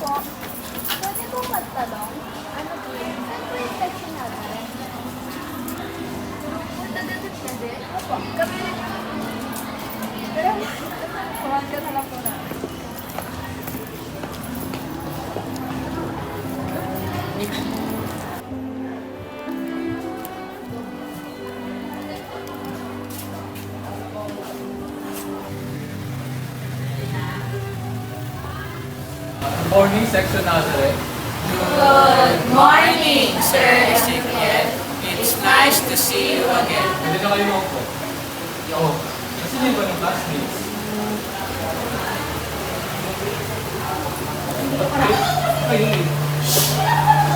po. Pwede po magtanong? Ano po yun? Saan po yung section natin? Punta dito pwede? Opo. Kami rin. Pero, ka na lang po na. Morning section Nazareth. Good morning, Sir Ezekiel. It's nice to see you again. Pwede na kayo maupo. Oh, kasi yung iba ng classmates. Ayun eh.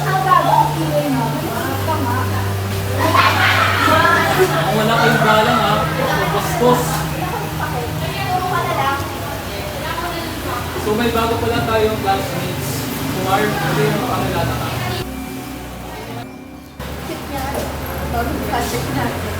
Ang bagong kiwi mo. Tama. Kung wala kayong galang ha, bastos. Puro ka na lang. So may bago pala tayong classmates. Kumar, pwede yung pangilala ka. Tip niya. Bagong project natin.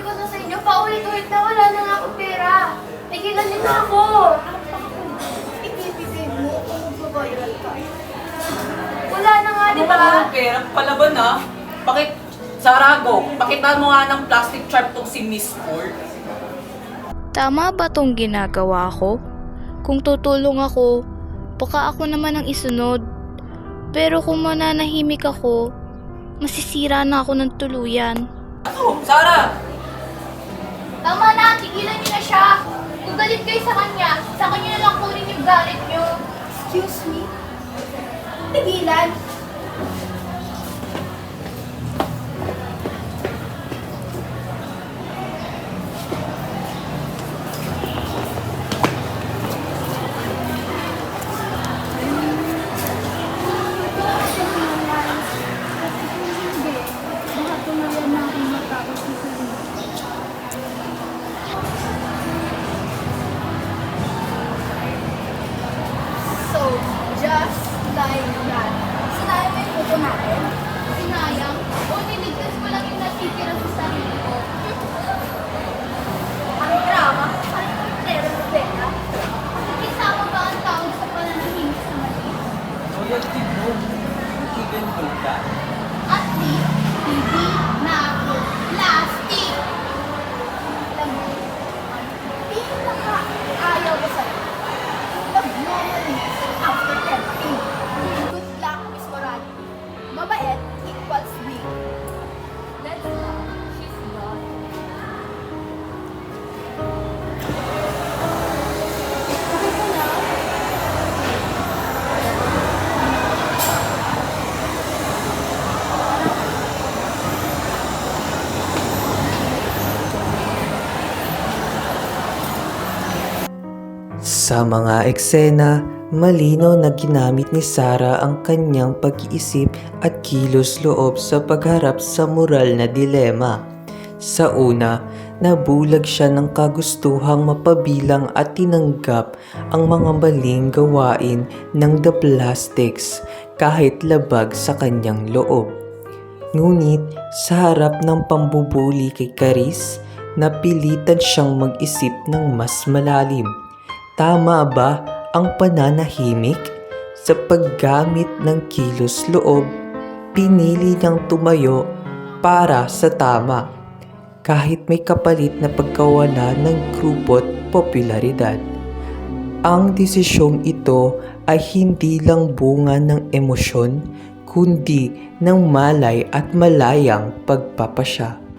Sinabi ko na sa inyo, paulit-ulit na wala na nga akong pera. Tigilan niyo na ako. Ibibigay mo kung magbabayaran ka. Wala na nga, di Ano ba? ng pera? Palaban ha? Bakit? Sarago, pakitaan mo nga ng plastic chart tong si Miss Ford. Tama ba tong ginagawa ko? Kung tutulong ako, baka ako naman ang isunod. Pero kung mananahimik ako, masisira na ako ng tuluyan. Ano? Sara! Tama na, tigilan niyo na siya. Kung galit kayo sa kanya, sa kanya na lang kunin yung galit niyo. Excuse me? Tigilan? Just like that. Sinayang mo yung puto natin? Sinayang? O niligtas ko lang yung natitira sa sarili Sa mga eksena, malino na ginamit ni Sarah ang kanyang pag-iisip at kilos loob sa pagharap sa moral na dilema. Sa una, nabulag siya ng kagustuhang mapabilang at tinanggap ang mga maling gawain ng The Plastics kahit labag sa kanyang loob. Ngunit sa harap ng pambubuli kay Caris, napilitan siyang mag-isip ng mas malalim. Tama ba ang pananahimik? Sa paggamit ng kilos loob, pinili niyang tumayo para sa tama. Kahit may kapalit na pagkawala ng grupot popularidad. Ang desisyong ito ay hindi lang bunga ng emosyon, kundi ng malay at malayang pagpapasya.